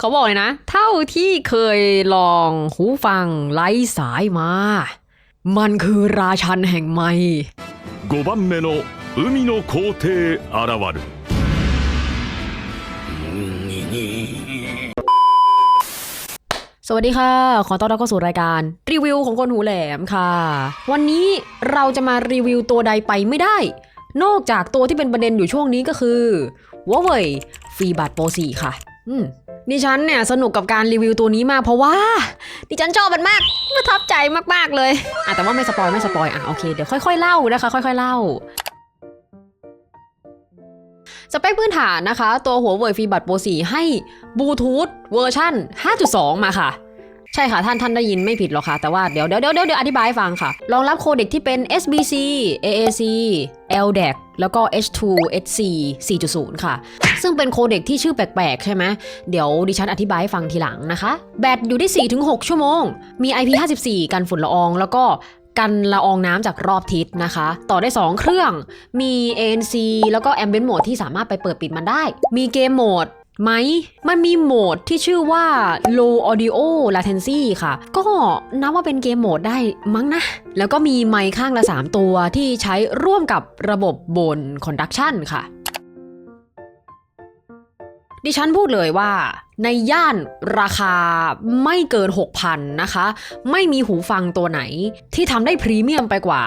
เขาบอกเลยนะ เท่าที่เคยลองหูฟังไร้สายมา มันคือราชันแห่งไม่ 5番目の海の皇帝現る สวัสดีค่ะ ขอต้อนรับเข้าสู่รายการรีวิวของคนหูแหลมค่ะ วันนี้เราจะมารีวิวตัวใดไปไม่ได้ นอกจากตัวที่เป็นประเด็นอยู่ช่วงนี้ก็คือว a เว่ยฟีบัตโปร4ค่ะ อืม ดิฉันเนี่ยสนุกกับการรีวิวตัวนี้มากเพราะว่า ดิฉันชอบมันมากประทับใจมากๆเลยอะแต่ว่าไม่สปอยไม่สปอยอะโอเคเดี๋ยวค่อยๆเล่านะคะ ค่อย ๆเล่าสเปคพื้นฐานนะคะ ตัวหัวเว่ยฟีบัตโปร4ให้บลูทูธเวอร์ชัน5.2 มาค่ะ ใช่ค่ะท่านท่านได้ยินไม่ผิดหรอกค่ะ แต่ว่าเดี๋ยวเดี๋ยวเดี๋ยวเดี๋ยวอธิบายให้ฟังค่ะ รองรับโคเด็กที่เป็น SBC AAC LDAC แล้วก็ H2HC 4.0 ค่ะ ซึ่งเป็นโคเด็กที่ชื่อแปลกๆ ใช่ไหม เดี๋ยวดิฉันอธิบายให้ฟังทีหลังนะคะ แบตอยู่ที่ 4-6 ชั่วโมง มี IP54 กันฝุ่นละออง แล้วก็กันละอองน้ำจากรอบทิศนะคะ ต่อได้ 2 เครื่อง มี ANC แล้วก็ Ambient Mode ที่สามารถไปเปิดปิดมันได้ มีเกมโหมด ไหม มันมีโหมดที่ชื่อว่า low audio latency ค่ะ ก็นับว่าเป็นเกมโหมดได้มั้งนะ แล้วก็มีไมค์ข้างละ 3 ตัวที่ใช้ร่วมกับระบบบน conduction ค่ะ ดิฉันพูดเลยว่าในย่านราคาไม่เกิน 6,000 นะคะ ไม่มีหูฟังตัวไหนที่ทำได้พรีเมียมไปกว่า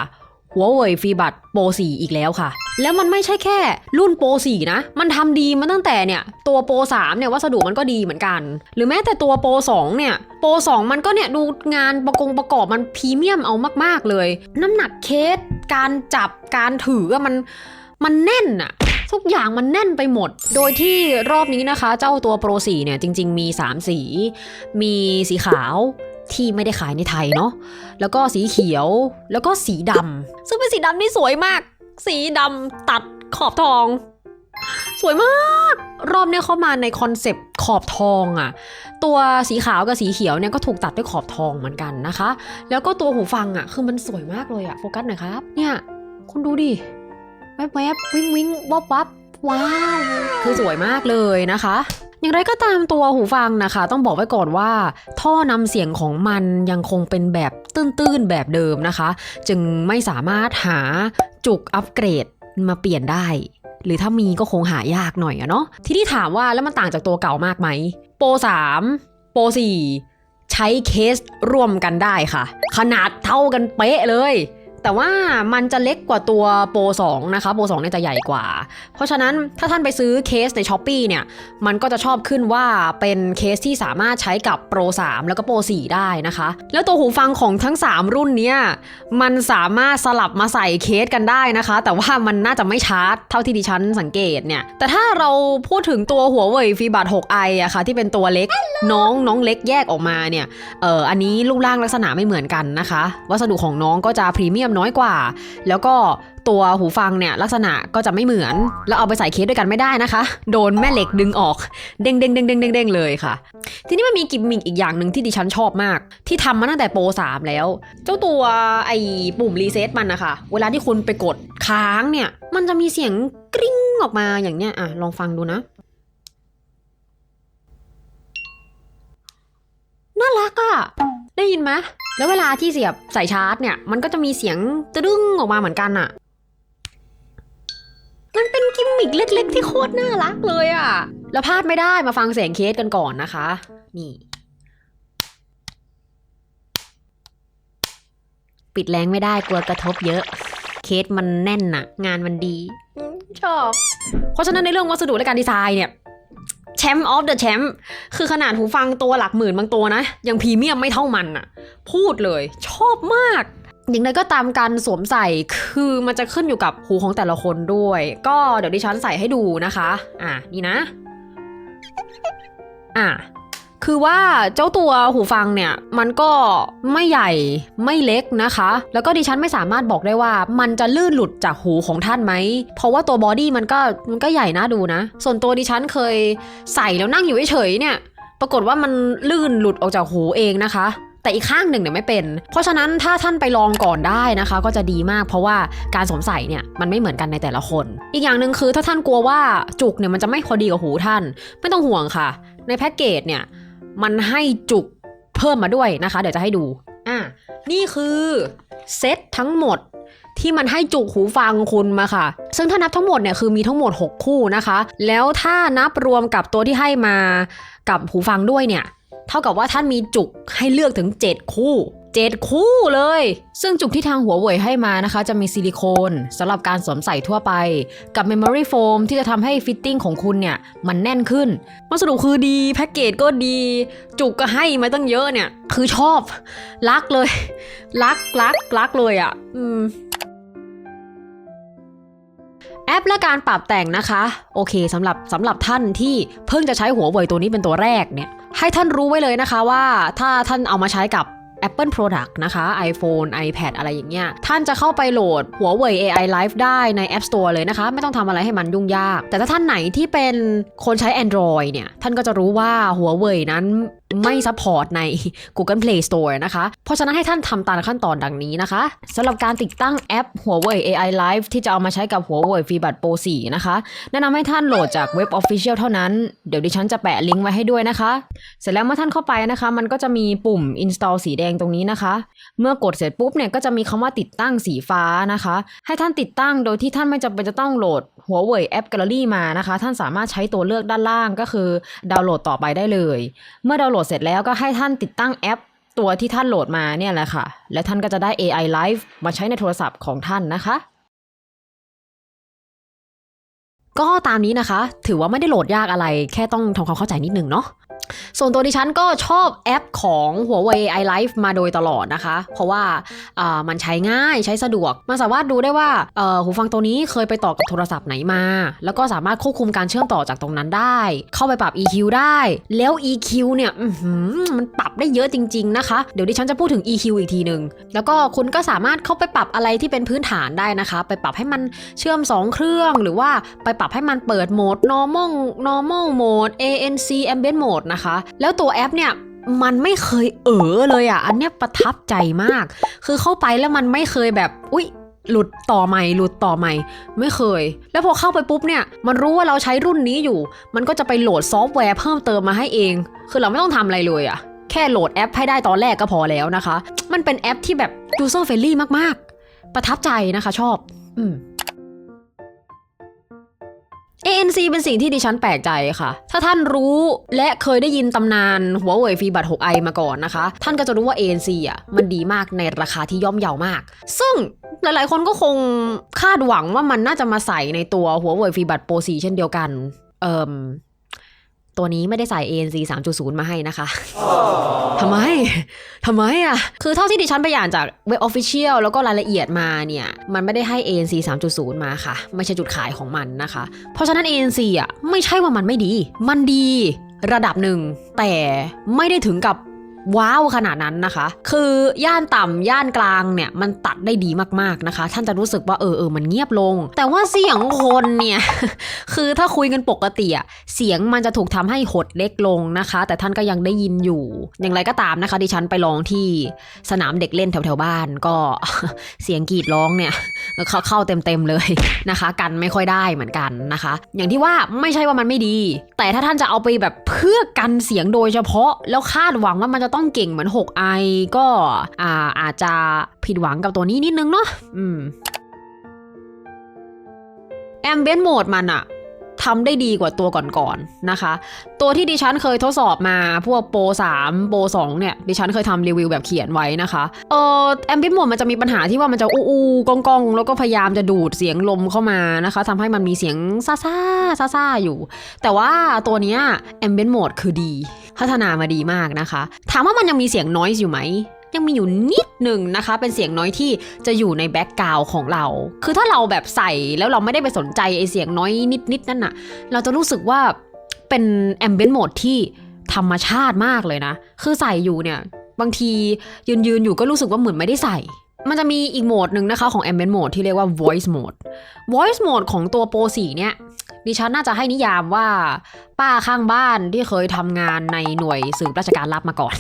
หัวเว่ยฟีบัตโปร4อีกแล้วค่ะ แล้วมันไม่ใช่แค่ รุ่นโปร4นะ มันทำดีมาตั้งแต่เนี่ย ตัวโปร3เนี่ยวัสดุมันก็ดีเหมือนกัน หรือแม้แต่ตัวโปร2เนี่ย โปร2มันก็เนี่ยดูงานประกงประกอบมันพรีเมียมเอามาก ๆเลย น้ำหนักเคส การจับการถือมันมันแน่นอะทุกอย่างมันแน่นไปหมด โดยที่รอบนี้นะคะ เจ้าตัวโปร4เนี่ยจริง ๆ มี 3 สี มีสีขาว ที่ไม่ได้ขายในไทยเนาะแล้วก็สีเขียวแล้วก็สีดำซึ่งเป็นสีดำที่สวยมาก สีดำตัดขอบทอง สวยมาก รอบเนี้ยเขามาในคอนเซปต์ขอบทองอะตัวสีขาวกับสีเขียวเนี่ยก็ถูกตัดด้วยขอบทองเหมือนกันนะคะ แล้วก็ตัวหูฟังอะคือมันสวยมากเลยอะโฟกัสหน่อยครับ เนี่ยคุณดูดิแวบแวบวิงวิงวับวับว้าว คือสวยมากเลยนะคะ อย่างไรก็ตามตัวหูฟังนะคะ ต้องบอกไว้ก่อนว่า ท่อนำเสียงของมันยังคงเป็นแบบตื้นๆแบบเดิมนะคะ จึงไม่สามารถหาจุกอัปเกรดมาเปลี่ยนได้ หรือถ้ามีก็คงหายากหน่อยอะเนาะทีนี้ถามว่าแล้วมันต่างจากตัวเก่ามากไหมโปร3โปร4ใช้เคสร่วมกันได้ค่ะ ขนาดเท่ากันเป๊ะเลย แต่ว่ามันจะเล็กกว่าตัวโปร2นะคะโปร2เนี่ยจะใหญ่กว่า เพราะฉะนั้นถ้าท่านไปซื้อเคสใน s h อ p e e เนี่ย มันก็จะชอบขึ้นว่าเป็นเคสที่สามารถใช้กับโปร3แล้วก็โปร4ได้นะคะ แล้วตัวหูฟังของทั้ง 3 รุ่นเนี้ยมันสามารถสลับมาใส่เคสกันได้นะคะ แต่ว่ามันน่าจะไม่ชาร์จเท่าที่ดิฉันสังเกตเนี่ย แต่ถ้าเราพูดถึงตัวหัวเว่ยฟีบัต 6i อะค่ะที่เป็นตัวเล็กน้องน้องเล็กแยกออกมาเนี่ยเอออันนี้รูปร่างลักษณะไม่เหมือนกันนะคะ วัสดุของน้องก็จะพรีเมียมน้อยกว่า แล้วก็ตัวหูฟังเนี่ยลักษณะก็จะไม่เหมือน แล้วเอาไปใส่เคสด้วยกันไม่ได้นะคะ โดนแม่เหล็กดึงออก เด้งเด้งเด้งเด้งเด้งเลยค่ะ ทีนี้มันมีกิมมิกอีกอย่างหนึ่งที่ดิฉันชอบมาก ที่ทำมาตั้งแต่โปร3แล้ว เจ้าตัวไอ้ปุ่มรีเซ็ตมันนะคะเวลาที่คุณไปกดค้างเนี่ย มันจะมีเสียงกริ้งออกมาอย่างเนี้ยอะลองฟังดูนะน่ารักอะ ได้ยินไหมแล้วเวลาที่เสียบใส่ชาร์จเนี่ย มันก็จะมีเสียงตะดึ้งออกมาเหมือนกันอะมันเป็นกิมมิกเล็กๆ ที่โคตรน่ารักเลยอะแล้วพลาดไม่ได้มาฟังเสียงเคสกันก่อนนะคะ นี่ ปิดแรงไม่ได้กลัวกระทบเยอะ เคสมันแน่นน่ะงานมันดี ชอบ เพราะฉะนั้นในเรื่องวัสดุและการดีไซน์เนี่ย แชมป์ออฟเดอะแชมป์คือขนาดหูฟังตัวหลักหมื่นบางตัวนะ ยังพรีเมียมไม่เท่ามันอะพูดเลยชอบมากอย่างไรก็ตามการสวมใส่คือมันจะขึ้นอยู่กับหูของแต่ละคนด้วย ก็เดี๋ยวดิฉันใส่ให้ดูนะคะ อะนี่นะ อะ คือว่าเจ้าตัวหูฟังเนี่ยมันก็ไม่ใหญ่ไม่เล็กนะคะ แล้วก็ดิฉันไม่สามารถบอกได้ว่ามันจะลื่นหลุดจากหูของท่านไหม เพราะว่าตัวบอดี้มันก็มันก็ใหญ่น่าดูนะ ส่วนตัวดิฉันเคยใส่แล้วนั่งอยู่เฉยๆเนี่ย ปรากฏว่ามันลื่นหลุดออกจากหูเองนะคะแต่อีกข้างหนึ่งเนี่ยไม่เป็น เพราะฉะนั้นถ้าท่านไปลองก่อนได้นะคะ ก็จะดีมาก เพราะว่าการสวมใส่เนี่ยมันไม่เหมือนกันในแต่ละคน อีกอย่างหนึ่งคือถ้าท่านกลัวว่าจุกเนี่ยมันจะไม่พอดีกับหูท่าน ไม่ต้องห่วงค่ะ ในแพ็กเกจเนี่ย มันให้จุกเพิ่มมาด้วยนะคะ เดี๋ยวจะให้ดูอะนี่คือเซตทั้งหมดที่มันให้จุกหูฟังคุณมาค่ะ ซึ่งถ้านับทั้งหมดเนี่ยคือมีทั้งหมด 6 คู่นะคะ แล้วถ้านับรวมกับตัวที่ให้มากับหูฟังด้วยเนี่ย เท่ากับว่าท่านมีจุกให้เลือกถึง 7 คู่ 7 คู่เลย ซึ่งจุกที่ทางหัวเว่ยให้มานะคะ จะมีซิลิโคนสำหรับการสวมใส่ทั่วไป กับ Memory Foam ที่จะทำให้ฟิตติ้งของคุณเนี่ย มันแน่นขึ้นวัสดุคือดี แพ็กเกจก็ดี จุกก็ให้มาตั้งเยอะเนี่ย คือชอบ รักเลย รักรักรักเลยอะ่ะ อืมแอปและการปรับแต่งนะคะ โอเคสำหรับสำหรับท่านที่เพิ่งจะใช้หัวเว่ยตัวนี้เป็นตัวแรกเนี่ย ให้ท่านรู้ไว้เลยนะคะว่าถ้าท่านเอามาใช้กับ Apple Product นะคะ iPhone iPad อะไรอย่างเงี้ย ท่านจะเข้าไปโหลดหัวเว่ย AI Live ได้ใน App Store เลยนะคะ ไม่ต้องทำอะไรให้มันยุ่งยาก แต่ถ้าท่านไหนที่เป็นคนใช้ Android เนี่ย ท่านก็จะรู้ว่าหัวเว่ยนั้น ไม่ซัพพอร์ตใน Google Play Store นะคะ เพราะฉะนั้นให้ท่านทำตามขั้นตอนดังนี้นะคะสำหรับการติดตั้งแอปหัวเว่ย AI Live ที่จะเอามาใช้กับหัวเว่ย FreeBuds Pro 4 นะคะ แนะนำให้ท่านโหลดจากเว็บ Official เท่านั้น เดี๋ยวดิฉันจะแปะลิงก์ไว้ให้ด้วยนะคะ เสร็จแล้วเมื่อท่านเข้าไปนะคะ มันก็จะมีปุ่ม install สีแดงตรงนี้นะคะ เมื่อกดเสร็จปุ๊บเนี่ยก็จะมีคำว่าติดตั้งสีฟ้านะคะ ให้ท่านติดตั้งโดยที่ท่านไม่จำเป็นจะต้องโหลดหัวเว่ยแอป Gallery มานะคะ ท่านสามารถใช้ตัวเลือกด้านล่างก็คือ ดาวน์โหลดต่อไปได้เลย เมื่อดาวน์โหลดเสร็จแล้วก็ให้ท่านติดตั้งแอป ตัวที่ท่านโหลดมาเนี่ยแหละค่ะ และท่านก็จะได้ AI Live มาใช้ในโทรศัพท์ของท่านนะคะ ก็ตามนี้นะคะ ถือว่าไม่ได้โหลดยากอะไร แค่ต้องทำความเข้าใจนิดนึงเนาะ ส่วนตัวดิฉันก็ชอบแอปของ Huawei i Life มาโดยตลอดนะคะ เพราะว่ามันใช้ง่ายใช้สะดวก มันสามารถดูได้ว่าหูฟังตัวนี้เคยไปต่อกับโทรศัพท์ไหนมา แล้วก็สามารถควบคุมการเชื่อมต่อจากตรงนั้นได้ เข้าไปปรับ EQ ได้ แล้ว EQ เนี่ยมันปรับได้เยอะจริง ๆ นะคะ เดี๋ยวดิฉันจะพูดถึง EQ อีกทีหนึ่งแล้วก็คุณก็สามารถเข้าไปปรับอะไรที่เป็นพื้นฐานได้นะคะ ไปปรับให้มันเชื่อม 2 เครื่อง หรือว่าไปปรับให้มันเปิดโหมด normal normal mode ANC ambient mode นะคะ แล้วตัวแอปเนี่ยมันไม่เคยเออเลยอะ อันเนี้ยประทับใจมาก คือเข้าไปแล้วมันไม่เคยแบบ อุ๊ยหลุดต่อใหม่หลุดต่อใหม่ ไม่เคย แล้วพอเข้าไปปุ๊บเนี่ย มันรู้ว่าเราใช้รุ่นนี้อยู่ มันก็จะไปโหลดซอฟต์แวร์เพิ่มเติมมาให้เอง คือเราไม่ต้องทำอะไรเลยอะ แค่โหลดแอปให้ได้ตอนแรกก็พอแล้วนะคะ มันเป็นแอปที่แบบ user friendly มากๆ ประทับใจนะคะชอบ อืม ANC เป็นสิ่งที่ดิฉันแปลกใจค่ะ ถ้าท่านรู้และเคยได้ยินตำนานหัวเว่ยฟีบัต 6i มาก่อนนะคะ ท่านก็จะรู้ว่า ANC อะมันดีมากในราคาที่ย่อมเยาวมาก ซึ่งหลายๆ คนก็คงคาดหวังว่ามันน่าจะมาใส่ในตัวหัวเว่ยฟีบัตโปรซีเช่นเดียวกัน เอ่อ ตัวนี้ไม่ได้ใส่ ANC 3.0 มาให้นะคะ ทำไม ทำไมอะ คือเท่าที่ดิฉันไปอ่านจากเว็บออฟฟิเชียลแล้วก็รายละเอียดมาเนี่ย มันไม่ได้ให้ ANC 3.0 มาค่ะ ไม่ใช่จุดขายของมันนะคะ เพราะฉะนั้น ANC อะไม่ใช่ว่ามันไม่ดี มันดีระดับหนึ่ง แต่ไม่ได้ถึงกับ ว้าวขนาดนั้นนะคะ คือย่านต่ำย่านกลางเนี่ยมันตัดได้ดีมากๆนะคะ ท่านจะรู้สึกว่าเออเออมันเงียบลง แต่ว่าเสียงคนเนี่ยคือถ้าคุยกันปกติอะเสียงมันจะถูกทำให้หดเล็กลงนะคะ แต่ท่านก็ยังได้ยินอยู่ อย่างไรก็ตามนะคะ ดิฉันไปลองที่สนามเด็กเล่นแถวๆบ้านก็เสียงกรีดร้องเนี่ยเข้าเข้าเต็มๆเลยนะคะ กันไม่ค่อยได้เหมือนกันนะคะ อย่างที่ว่าไม่ใช่ว่ามันไม่ดี แต่ถ้าท่านจะเอาไปแบบเพื่อกันเสียงโดยเฉพาะแล้วคาดหวังว่ามันจะต้องเก่งเหมือน 6i ก็อ่าอาจจะผิดหวังกับตัวนี้นิดนึงเนาะอืมแอมเบียนโหมดมันอะ ทำได้ดีกว่าตัวก่อนๆนะคะ ตัวที่ดิฉันเคยทดสอบมาพวกโปร3โปร2เนี่ยดิฉันเคยทำรีวิวแบบเขียนไว้นะคะเออแอมเบียนโหมดมันจะมีปัญหาที่ว่ามันจะอู้อูกองกองๆแล้วก็พยายามจะดูดเสียงลมเข้ามานะคะทำให้มันมีเสียงซ่าซ่าซ่าซ่าอยู่ แต่ว่าตัวเนี้ยแอมเบียนโหมดคือดี พัฒนามาดีมากนะคะ ถามว่ามันยังมีเสียงน้อยอยู่ไหม ยังมีอยู่นิดหนึ่งนะคะ เป็นเสียงน้อยที่จะอยู่ในแบ็กกราวของเรา คือถ้าเราแบบใส่แล้วเราไม่ได้ไปสนใจไอเสียงน้อยนิดๆนั่นน่ะ เราจะรู้สึกว่าเป็นแอมเบนโหมดที่ธรรมชาติมากเลยนะ คือใส่อยู่เนี่ย บางทียืนยืนอยู่ก็รู้สึกว่าเหมือนไม่ได้ใส่ มันจะมีอีกโหมดหนึ่งนะคะของ Ambient Mode ที่เรียกว่า Voice Mode Voice Mode ของตัวโปร4เนี่ยดิฉันน่าจะให้นิยามว่าป้าข้างบ้านที่เคยทำงานในหน่วยสืบราชการลับมาก่อน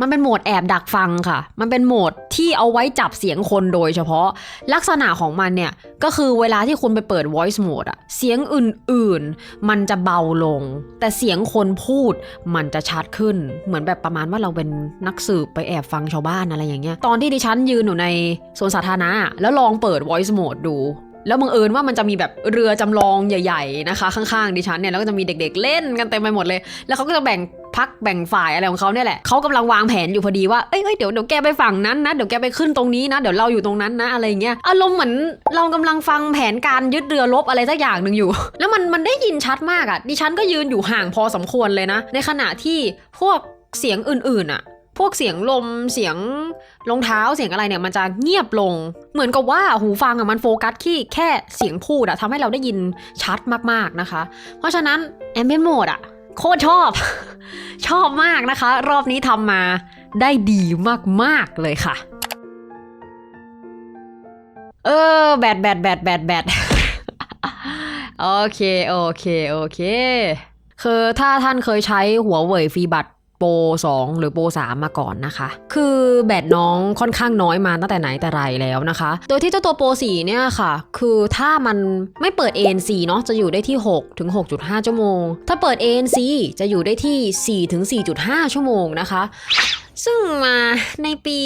มันเป็นโหมดแอบดักฟังค่ะ มันเป็นโหมดที่เอาไว้จับเสียงคนโดยเฉพาะ ลักษณะของมันเนี่ย ก็คือเวลาที่คุณไปเปิด voice mode อะเสียงอื่นๆ มันจะเบาลง แต่เสียงคนพูดมันจะชัดขึ้น เหมือนแบบประมาณว่าเราเป็นนักสืบไปแอบฟังชาวบ้านอะไรอย่างเงี้ย ตอนที่ดิฉันยืนอยู่ในสวนสาธารณะแล้วลองเปิด voice mode ดู แล้วบังเอิญว่ามันจะมีแบบเรือจำลองใหญ่ ๆนะคะ ข้างๆดิฉันเนี่ยแล้วก็จะมีเด็กๆเล่นกันเต็มไปหมดเลย แล้วเขาก็จะแบ่งพักแบ่งฝ่ายอะไรของเขาเนี่ยแหละเขากำลังวางแผนอยู่พอดีว่าเอ้ยเดี๋ยวเดี๋ยวแกไปฝั่งนั้นนะเดี๋ยวแกไปขึ้นตรงนี้นะเดี๋ยวเราอยู่ตรงนั้นนะอะไรเงี้ยอารมณ์เหมือนเรากำลังฟังแผนการยึดเรือรบอะไรสักอย่างหนึ่งอยู่ แล้วมันมันได้ยินชัดมากอะ่ะดิฉันก็ยืนอยู่ห่างพอสมควรเลยนะ ในขณะที่พวกเสียงอื่นๆอะ พวกเสียงลมเสียงรองเท้าเสียงอะไรเนี่ยมันจะเงียบลง เหมือนกับว่าหูฟังอะมันโฟกัสที่แค่เสียงพูดอะทำให้เราได้ยินชัดมากๆนะคะ เพราะฉะนั้นแอมเบนโหมดอะโคตรชอบ ชอบมากนะคะ รอบนี้ทำมาได้ดีมาก ๆ เลยค่ะ เออ แบตแบตแบตแบตแบตโอเค โอเค โอเค คือถ้าท่านเคยใช้หัวเว่ยฟีบัต โปร2หรือโปร3มาก่อนนะคะ คือแบตน้องค่อนข้างน้อยมาตั้งแต่ไหนแต่ไรแล้วนะคะ โดยที่เจ้าตัวโปร4เนี่ยค่ะ คือถ้ามันไม่เปิด ANC เนาะจะอยู่ได้ที่6ถึง6.5 ชั่วโมง ถ้าเปิด ANC จะอยู่ได้ที่4ถึง4.5 ชั่วโมงนะคะ ซึ่งมาในปี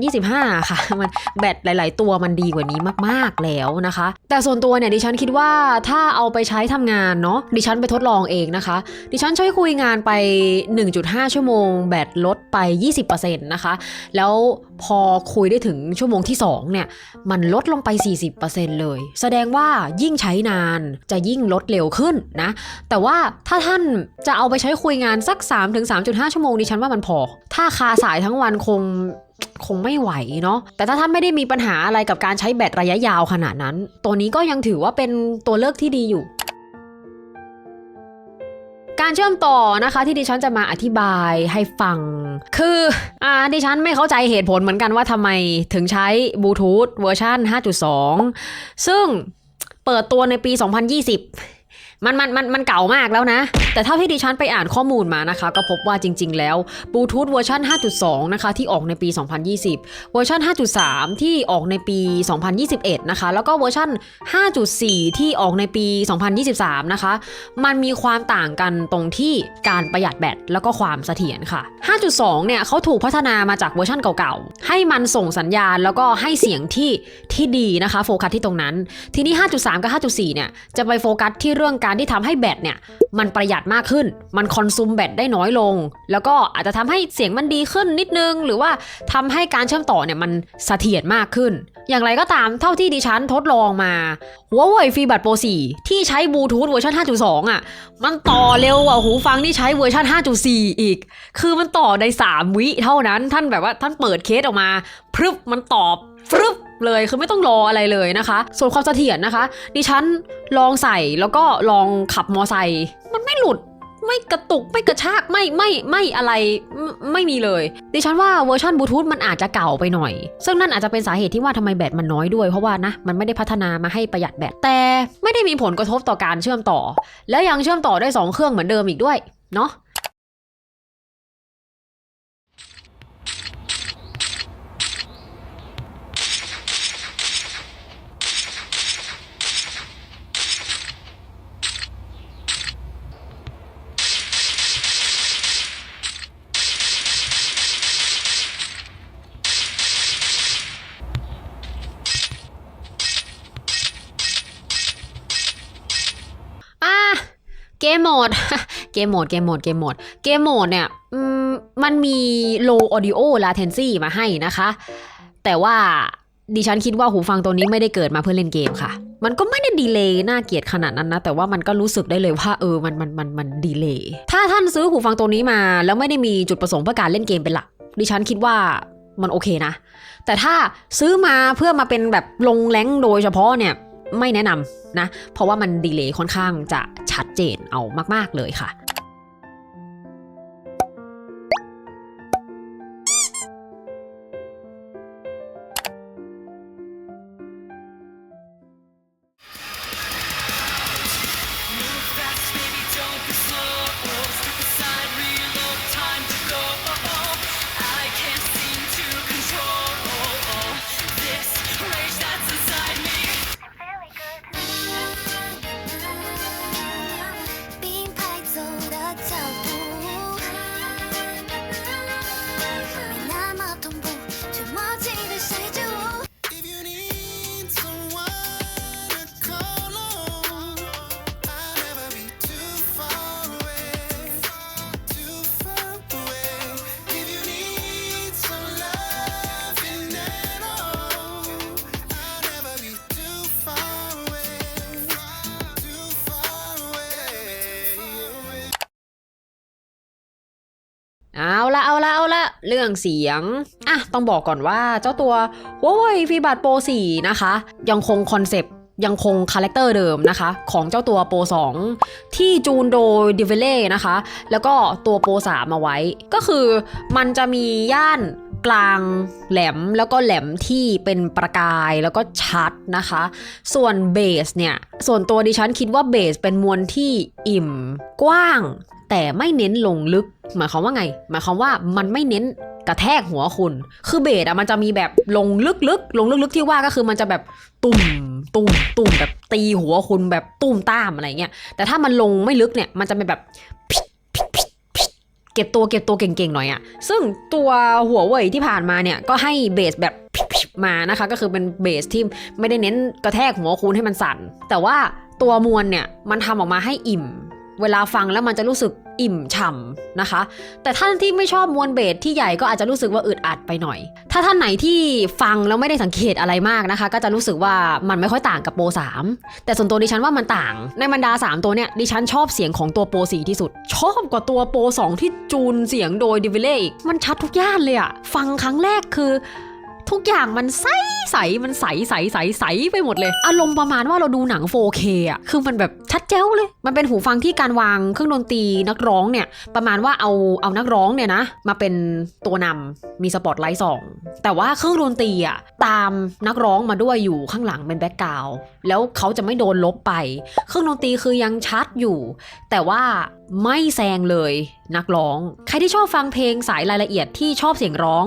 2025 ค่ะ มันแบตหลาย ๆ ตัวมันดีกว่านี้มากๆแล้วนะคะ แต่ส่วนตัวเนี่ยดิฉันคิดว่าถ้าเอาไปใช้ทำงานเนาะดิฉันไปทดลองเองนะคะ ดิฉันใช้คุยงานไป 1.5 ชั่วโมง แบตลดไป 20%นะคะ แล้วพอคุยได้ถึงชั่วโมงที่ 2 เนี่ย มันลดลงไป 40%เลย แสดงว่ายิ่งใช้นานจะยิ่งลดเร็วขึ้นนะ แต่ว่าถ้าท่านจะเอาไปใช้คุยงานสัก 3-3.5 ชั่วโมงดิฉันว่ามันพอ ถ้าคาสายทั้งวันคงคงไม่ไหวเนาะ แต่ถ้าท่านไม่ได้มีปัญหาอะไรกับการใช้แบตระยะยาวขนาดนั้น ตัวนี้ก็ยังถือว่าเป็นตัวเลือกที่ดีอยู่การเชื่อมต่อนะคะที่ดิฉันจะมาอธิบายให้ฟัง คืออ่าดิฉันไม่เข้าใจเหตุผลเหมือนกันว่าทำไมถึงใช้บลูทูธเวอร์ชัน5.2 ซึ่งเปิดตัวในปี 2020 มันมันมันมันเก่ามากแล้วนะ แต่เท่าที่ดิฉันไปอ่านข้อมูลมานะคะ ก็พบว่าจริง ๆ แล้วบลูทูธเวอร์ชัน5.2 นะคะ ที่ออกในปี 2020 เวอร์ชัน5.3 ที่ออกในปี 2021 นะคะ แล้วก็เวอร์ชัน5.4 ที่ออกในปี 2023 นะคะ มันมีความต่างกันตรงที่การประหยัดแบตแล้วก็ความเสถียรค่ะ 5.2 เนี่ยเขาถูกพัฒนามาจากเวอร์ชันเก่าๆ ให้มันส่งสัญญาณแล้วก็ให้เสียงที่ที่ดีนะคะ โฟกัสที่ตรงนั้น ทีนี้ 5.3 กับ 5.4 เนี่ยจะไปโฟกัสที่เรื่องการที่ทำให้แบตเนี่ยมันประหยัดมากขึ้น มันคอนซูมแบตได้น้อยลง แล้วก็อาจจะทำให้เสียงมันดีขึ้นนิดนึง หรือว่าทำให้การเชื่อมต่อเนี่ยมันเสถียรมากขึ้น อย่างไรก็ตามเท่าที่ดิฉันทดลองมาหัวเว่ยฟีบัตโปร4ที่ใช้บลูทูธเวอร์ชัน5.2 อะ มันต่อเร็วกว่าหูฟังที่ใช้เวอร์ชัน5.4 อีก คือมันต่อใน 3 วิเท่านั้นท่านแบบว่าท่านเปิดเคสออกมาพรึบมันตอบฟรึบ เลย คือไม่ต้องรออะไรเลยนะคะ ส่วนความเสถียรนะคะ ดิฉันลองใส่แล้วก็ลองขับมอไซค์มันไม่หลุดไม่กระตุกไม่กระชากไม่ไม่ไม่อะไรไม่ไม่มีเลย ดิฉันว่าเวอร์ชันบลูทูธมันอาจจะเก่าไปหน่อย ซึ่งนั่นอาจจะเป็นสาเหตุที่ว่าทำไมแบตมันน้อยด้วยเพราะว่านะมันไม่ได้พัฒนามาให้ประหยัดแบตแต่ไม่ได้มีผลกระทบต่อการเชื่อมต่อ แล้วยังเชื่อมต่อได้สองเครื่องเหมือนเดิมอีกด้วยเนาะ มโหมด เกมโหมด เกมโหมด เกมโหมด เกมโหมดเนี่ยมันมี low audio latency มาให้นะคะ แต่ว่าดิฉันคิดว่าหูฟังตัวนี้ไม่ได้เกิดมาเพื่อเล่นเกมค่ะ มันก็ไม่ได้ดีเลย์น่าเกลียดขนาดนั้นนะ แต่ว่ามันก็รู้สึกได้เลยว่าเออ มัน มัน มัน มันดีเลย์ ถ้าท่านซื้อหูฟังตัวนี้มา แล้วไม่ได้มีจุดประสงค์เพื่อการเล่นเกมเป็นหลัก ดิฉันคิดว่ามันโอเคนะ แต่ถ้าซื้อมาเพื่อมาเป็นแบบลงแรงโดยเฉพาะเนี่ย ไม่แนะนำนะ เพราะว่ามันดีเลย์ค่อนข้างจะชัดเจนเอามาก ๆ เลยค่ะ รื่องเสียงอะต้องบอกก่อนว่าเจ้าตัว Huawei FreeBuds Pro 4นะคะ ยังคงคอนเซปต์ยังคงคาแรคเตอร์เดิมนะคะ ของเจ้าตัว Pro 2ที่จูนโดย d i v e l e นะคะ แล้วก็ตัว Pro 3มาไว้ ก็คือมันจะมีย่านกลางแหลมแล้วก็แหลมที่เป็นประกายแล้วก็ชัดนะคะ ส่วนเบสเนี่ย ส่วนตัวดิฉันคิดว่าเบสเป็นมวลที่อิ่มกว้าง แต่ไม่เน้นลงลึก หมายความว่าไง หมายความว่ามันไม่เน้น กระแทกหัวคุณ คือเบสอะมันจะมีแบบลงลึกๆ ลงลึกๆที่ว่าก็คือมันจะแบบตุ่มตุ่มตุ่มแบบตีหัวคุณแบบตุ้มต้ามอะไรเงี้ย แต่ถ้ามันลงไม่ลึกเนี่ยมันจะเป็นแบบเก็บตัวเก็บตัวเก่งๆหน่อยอะซึ่งตัวหัวเว่ยที่ผ่านมาเนี่ยก็ให้เบสแบบมานะคะ ก็คือเป็นเบสที่ไม่ได้เน้นกระแทกหัวคุณให้มันสั่น แต่ว่าตัวมวลเนี่ยมันทำออกมาให้อิ่ม เวลาฟังแล้วมันจะรู้สึก อิ่มฉ่ำนะคะ แต่ท่านที่ไม่ชอบมวลเบสที่ใหญ่ก็อาจจะรู้สึกว่าอึดอัดไปหน่อย ถ้าท่านไหนที่ฟังแล้วไม่ได้สังเกตอะไรมากนะคะ ก็จะรู้สึกว่ามันไม่ค่อยต่างกับโปร3แต่ส่วนตัวดิฉันว่ามันต่าง ในบรรดา 3 ตัวเนี่ยดิฉันชอบเสียงของตัวโปร4ที่สุด ชอบกว่าตัวโปร2ที่จูนเสียงโดยดิวิเล่อีกมันชัดทุกย่านเลยอะฟังครั้งแรกคือ ทุกอย่างมันใสใสมันใสใสใสใสไปหมดเลย อารมณ์ประมาณว่าเราดูหนัง 4K อะคือมันแบบชัดเจ้าเลย มันเป็นหูฟังที่การวางเครื่องดนตรีนักร้องเนี่ย ประมาณว่าเอาเอานักร้องเนี่ยนะ มาเป็นตัวนำมีสปอตไลท์สองแต่ว่าเครื่องดนตรีอะตามนักร้องมาด้วยอยู่ข้างหลังเป็นแบ็กกราวด์แล้วเขาจะไม่โดนลบไป เครื่องดนตรีคือยังชัดอยู่ แต่ว่า ไม่แซงเลยนักร้อง ใครที่ชอบฟังเพลงสายรายละเอียดที่ชอบเสียงร้อง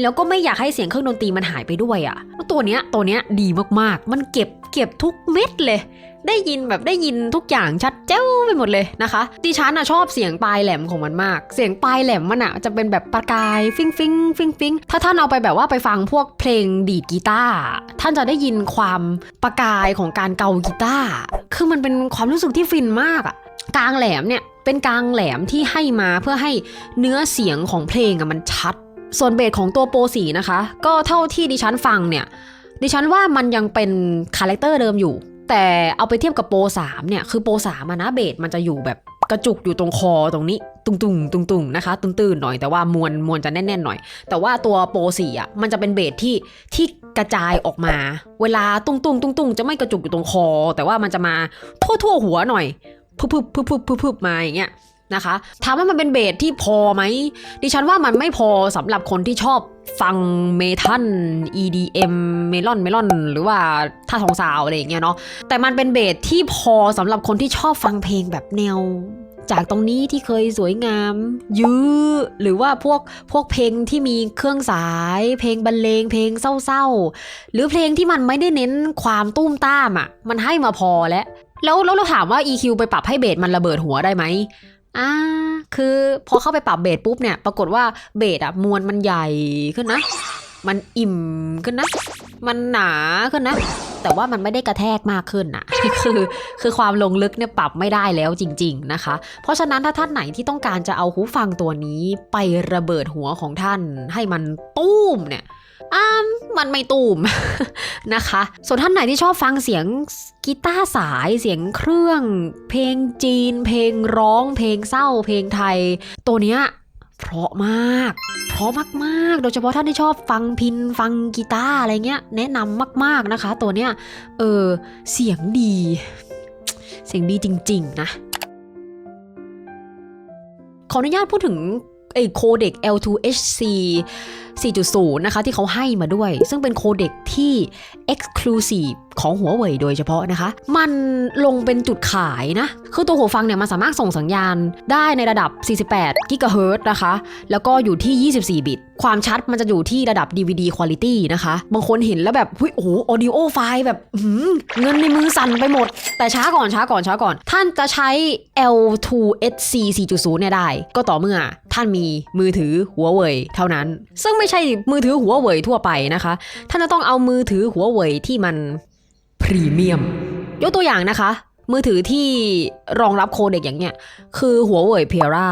แล้วก็ไม่อยากให้เสียงเครื่องดนตรีมันหายไปด้วยอะ่ะตัวเนี้ยตัวเนี้ยดีมากๆ มันเก็บเก็บทุกเม็ดเลย ได้ยินแบบได้ยินทุกอย่างชัดเจ้าไปหมดเลยนะคะดิฉันอะชอบเสียงปลายแหลมของมันมาก เสียงปลายแหลมมันอะจะเป็นแบบประกายฟิ้งฟิ้งฟิ้งฟิ้งถ้าท่านเอาไปแบบว่าไปฟังพวกเพลงดีดกีตาร์ท่านจะได้ยินความประกายของการเกากีตาร์คือมันเป็นความรู้สึกที่ฟินมากอะกลางแหลมเนี่ย เป็นกลางแหลมที่ให้มาเพื่อให้เนื้อเสียงของเพลงอะมันชัด ส่วนเบสของตัวโปรสีนะคะ ก็เท่าที่ดิฉันฟังเนี่ย ดิฉันว่ามันยังเป็นคาแรคเตอร์เดิมอยู่ แต่เอาไปเทียบกับโปร3เนี่ย คือโปร3อะนะเบสมันจะอยู่แบบกระจุกอยู่ตรงคอตรงนี้ ตุงตุงตุงตุงๆนะคะตื่นๆหน่อยแต่ว่ามวลมวลจะแน่นๆหน่อย แต่ว่าตัวโปร4อะมันจะเป็นเบสที่ที่กระจายออกมา เวลาตุงตุงตุงตุงๆจะไม่กระจุกอยู่ตรงคอ แต่ว่ามันจะมาทั่วทั่วๆหัวหน่อย พึบพึบพึบพึบพึบพึบมาอย่างเงี้ยนะคะถามว่ามันเป็นเบสที่พอไหมดิฉันว่ามันไม่พอสำหรับคนที่ชอบฟังเมทัล EDM เมลอนเมลอน หรือว่าท่าทองสาวอะไรอย่างเงี้ยเนาะแต่มันเป็นเบสที่พอสำหรับคนที่ชอบฟังเพลงแบบแนว จากตรงนี้ที่เคยสวยงาม ยื้อหรือว่าพวกพวกเพลงที่มีเครื่องสาย เพลงบรรเลงเพลงเศร้าๆ หรือเพลงที่มันไม่ได้เน้นความตุ้มต้ามอะ่ะมันให้มาพอแล้ว แล้วแล้วเราถามว่า EQ ไปปรับให้เบสมันระเบิดหัวได้ไหมอ่าคือพอเข้าไปปรับเบสปุ๊บเนี่ยปรากฏว่าเบสอะมวลมันใหญ่ขึ้นนะ มันอิ่มขึ้นนะ มันหนาขึ้นนะ แต่ว่ามันไม่ได้กระแทกมากขึ้นอะคือคือความลงลึกเนี่ยปรับไม่ได้แล้วจริง ๆนะคะ เพราะฉะนั้นถ้าท่านไหนที่ต้องการจะเอาหูฟังตัวนี้ไประเบิดหัวของท่านให้มันตุ้มเนี่ย อ่ามันไม่ตูมนะคะ ส่วนท่านไหนที่ชอบฟังเสียงกีตาร์สายเสียงเครื่อง เพลงจีน เพลงร้อง เพลงเศร้า เพลงไทย ตัวเนี้ยเพราะมาก เพราะมากๆ โดยเฉพาะท่านที่ชอบฟังพินฟังกีตาร์อะไรเงี้ย แนะนำมากๆนะคะ ตัวเนี้ย เออ เสียงดี เสียงดีจริง ๆ นะ ขออนุญาตพูดถึง ไอ้โคเด็ก L2HC 4.0 นะคะ ที่เขาให้มาด้วย ซึ่งเป็นโคเด็กที่ Exclusive ของหัวเว่ยโดยเฉพาะนะคะ มันลงเป็นจุดขายนะ คือตัวหูฟังเนี่ยมันสามารถส่งสัญญาณได้ในระดับ 48 กิกะเฮิรตซ์นะคะ แล้วก็อยู่ที่ 24 บิต ความชัดมันจะอยู่ที่ระดับ DVD Quality นะคะ บางคนเห็นแล้วแบบเฮ้ยโอ้โห audio file แบบเงินในมือสั่นไปหมด แต่ช้าก่อนช้าก่อนช้าก่อน ท่านจะใช้ L2SC 4.0 เนี่ยได้ ก็ต่อเมื่อท่านมีมือถือหัวเว่ยเท่านั้น ซึ่งไม่ใช่มือถือหัวเว่ยทั่วไปนะคะ ท่านจะต้องเอามือถือหัวเว่ยที่มัน พรีเมียม ยกตัวอย่างนะคะ มือถือที่รองรับโคเด็กอย่างเนี้ย คือหัวเว่ยเพียร่า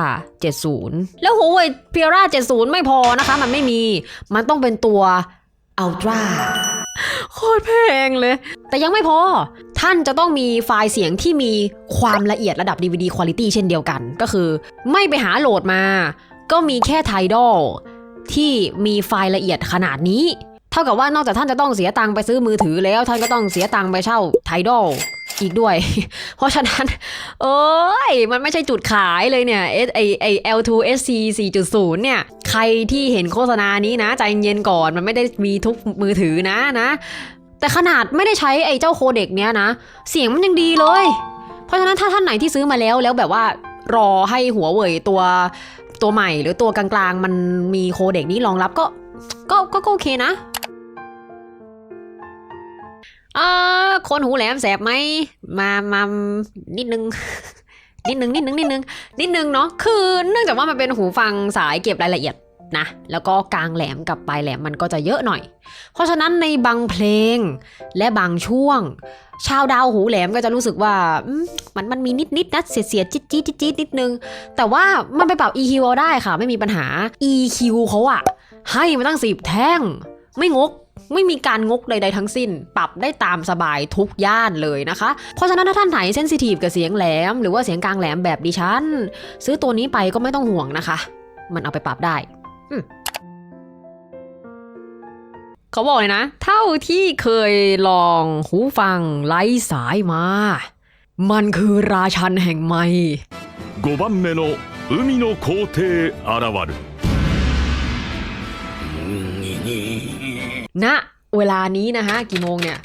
70 แล้วหัวเว่ยเพียร่า70 ไม่พอนะคะ มันไม่มี มันต้องเป็นตัวอัลตร้าโคตรแพงเลย แต่ยังไม่พอ ท่านจะต้องมีไฟล์เสียงที่มีความละเอียดระดับ DVD Quality เช่นเดียวกัน ก็คือ ไม่ไปหาโหลดมา ก็มีแค่ไทดอลที่มีไฟล์ละเอียดขนาดนี้ เท่ากับว่านอกจากท่านจะต้องเสียตังค์ไปซื้อมือถือแล้ว ท่านก็ต้องเสียตังค์ไปเช่าไทดอลอีกด้วย เพราะฉะนั้น เอ้ย มันไม่ใช่จุดขายเลยเนี่ย S ไอไอ L2SC 4.0 เนี่ย ใครที่เห็นโฆษณานี้นะ ใจเย็นก่อน มันไม่ได้มีทุกมือถือนะนะ แต่ขนาดไม่ได้ใช้ไอ้เจ้าโคเด็กเนี้ยนะ เสียงมันยังดีเลย เพราะฉะนั้นถ้าท่านไหนที่ซื้อมาแล้วแล้วแบบว่ารอให้หัวเว่ยตัวตัวใหม่หรือตัวกลางๆ มันมีโคเด็กนี้รองรับก็ ก็ก็ก็โอเคนะอ่าคนหูแหลมแสบไหมมามานิดนึง นิดนึงนิดนึงนิดนึงนิดนึงเนาะคือเนื่องจากว่ามันเป็นหูฟังสายเก็บรายละเอียดนะแล้วก็กลางแหลมกับปลายแหลมมันก็จะเยอะหน่อย เพราะฉะนั้นในบางเพลงและบางช่วง ชาวดาวหูแหลมก็จะรู้สึกว่ามันมันมีนิดนิดนะเสียดเสียดจิ๊ดจิ๊ดจิ๊ดนิดนึง แต่ว่ามันไปปรับ EQ ได้ค่ะไม่มีปัญหา EQ เขาอะ ให้มาตั้งสิบแท่ง ไม่งก ไม่มีการงกใดๆทั้งสิ้น ปรับได้ตามสบายทุกย่านเลยนะคะ เพราะฉะนั้นถ้าท่านไหนเซนซิทีฟกับเสียงแหลม หรือว่าเสียงกลางแหลมแบบดิฉัน ซื้อตัวนี้ไปก็ไม่ต้องห่วงนะคะ มันเอาไปปรับได้อืมเขาบอกเลยนะ เท่าที่เคยลองหูฟังไร้สายมา มันคือราชันแห่งไม่ 5番目の海の皇帝現る ณเวลานี้นะฮะกี่โมงเนี่ย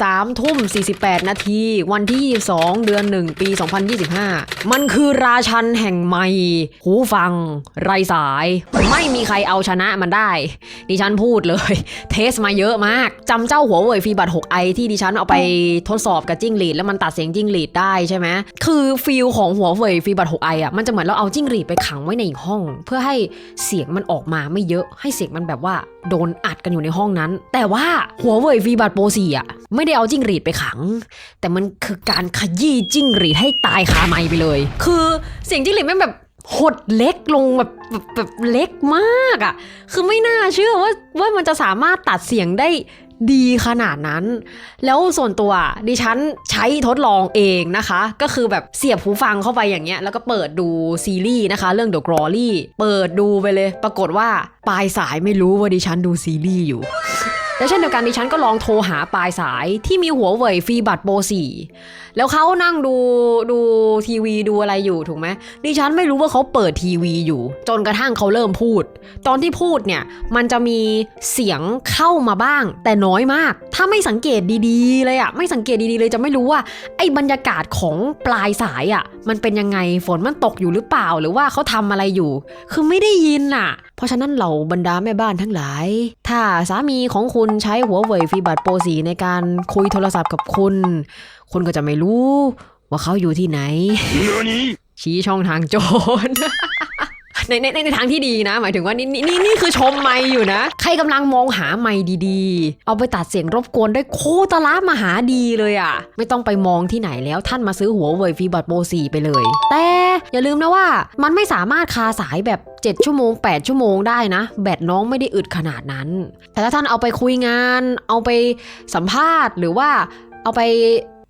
สามทุ่ม 48 นาที วันที่ 22 เดือน 1 ปี 2025 มันคือราชันแห่งไม่หูฟัง ไรสาย ไม่มีใครเอาชนะมันได้ ดิฉันพูดเลย เทสมาเยอะมาก จำเจ้าหัวเว่ยฟีบัต 6i ที่ดิฉันเอาไปทดสอบกับจิ้งหรีด แล้วมันตัดเสียงจิ้งหรีดได้ใช่ไหม คือฟิลของหัวเว่ยฟีบัต 6i อะ มันจะเหมือนเราเอาจิ้งหรีดไปขังไว้ในอีกห้อง เพื่อให้เสียงมันออกมาไม่เยอะ ให้เสียงมันแบบว่าโดนอัดกันอยู่ในห้องนั้น แต่ว่าหัวเว่ยฟีบัตโปร4อะไม่ได้เอาจิ้งหรีดไปขัง แต่มันคือการขยี้จิ้งหรีดให้ตายคาไมค์ไปเลย คือเสียงจิ้งหรีดแม่งแบบหดเล็กลงแบบแบบแบบเล็กมากอะ่ะ คือไม่น่าเชื่อว่าว่ามันจะสามารถตัดเสียงได้ดีขนาดนั้น แล้วส่วนตัวดิฉันใช้ทดลองเองนะคะ ก็คือแบบเสียบหูฟังเข้าไปอย่างเงี้ย แล้วก็เปิดดูซีรีส์นะคะ เรื่อง The Glory เปิดดูไปเลย ปรากฏว่าปลายสายไม่รู้ว่าดิฉันดูซีรีส์อยู่ และเช่นเดียวกันดิฉันก็ลองโทรหาปลายสายที่มีหัวเว่ยฟรีบัตรโปร4แล้วเขานั่งดูดูทีวีดูอะไรอยู่ถูกไหมดิฉันไม่รู้ว่าเขาเปิดทีวีอยู่ จนกระทั่งเขาเริ่มพูด ตอนที่พูดเนี่ยมันจะมีเสียงเข้ามาบ้าง แต่น้อยมาก ถ้าไม่สังเกตดีๆ เลยอะไม่สังเกตดีๆเลยจะไม่รู้ว่าไอ้บรรยากาศของปลายสายอะมันเป็นยังไงฝนมันตกอยู่หรือเปล่าหรือว่าเขาทำอะไรอยู่ คือไม่ได้ยินน่ะเพราะฉะนั้นเหล่าบรรดาแม่บ้านทั้งหลาย ถ้าสามีของคุณใช้หัวเว่ยฟีบัตโปรสีในการคุยโทรศัพท์กับคุณ คุณก็จะไม่รู้ว่าเขาอยู่ที่ไหน何ชี้ช่องทางโจร ในในในทางที่ดีนะ หมายถึงว่านี่นี่นี่คือชมไม่อยู่นะ ใครกำลังมองหาไม่ดีๆ เอาไปตัดเสียงรบกวนได้โคตรละมหาดีเลยอะ่ะ ไม่ต้องไปมองที่ไหนแล้วท่านมาซื้อหัวเว่ยฟีบัตโปรสีไปเลย แต่อย่าลืมนะว่ามันไม่สามารถคาสายแบบ 7 ชั่วโมง 8 ชั่วโมงได้นะ แบตน้องไม่ได้อึดขนาดนั้น แต่ถ้าท่านเอาไปคุยงาน เอาไปสัมภาษณ์หรือว่าเอาไป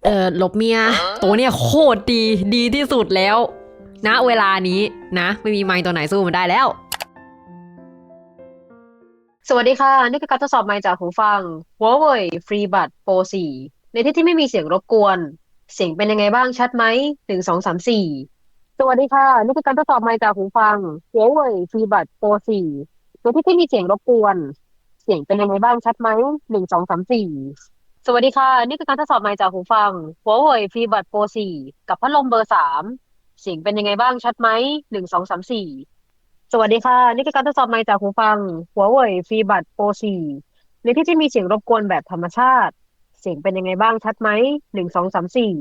เออหลบเมียตัวเนี่ยโคตรดีดีที่สุดแล้ว ณเวลานี้นะ ไม่มีไม้ตัวไหนสู้มันได้แล้ว สวัสดีค่ะ นี่คือการทดสอบไมค์จากหูฟัง Huawei FreeBuds Pro 4 ในที่ที่ไม่มีเสียงรบกวน เสียงเป็นยังไงบ้างชัดไหมหนึ่งสองสามสี่สวัสดีค่ะ นี่คือการทดสอบไมค์จากหูฟัง Huawei FreeBuds Pro 4 ในที่ที่มีเสียงรบกวน เสียงเป็นยังไงบ้างชัดไหมหนึ่งสองสามสี่สวัสดีค่ะ นี่คือการทดสอบไมค์จากหูฟัง Huawei FreeBuds Pro 4 กับพัดลมเบอร์สาม เสียงเป็นยังไงบ้างชัดไหมหนึ่งสองสามสี่สวัสดีค่ะ นี่คือการทดสอบไมค์จากหูฟัง Huawei FreeBuds Pro 4ในที่ที่มีเสียงรบกวนแบบธรรมชาติ เสียงเป็นยังไงบ้างชัดไหมหนึ่งสองสามสี่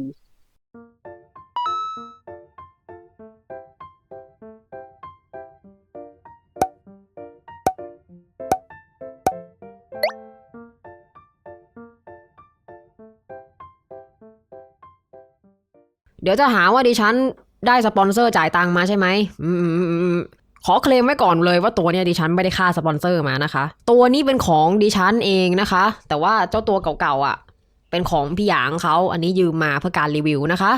เดี๋ยวจะหาว่าดิฉัน ได้สปอนเซอร์จ่ายตังมาใช่ไหมอืมอืมอืมขอเคลมไว้ก่อนเลยว่าตัวเนี้ยดิฉันไม่ได้ค่าสปอนเซอร์มานะคะ ตัวนี้เป็นของดิฉันเองนะคะ แต่ว่าเจ้าตัวเก่าๆอะ เป็นของพี่หยางเขาอันนี้ยืมมาเพื่อการรีวิวนะคะ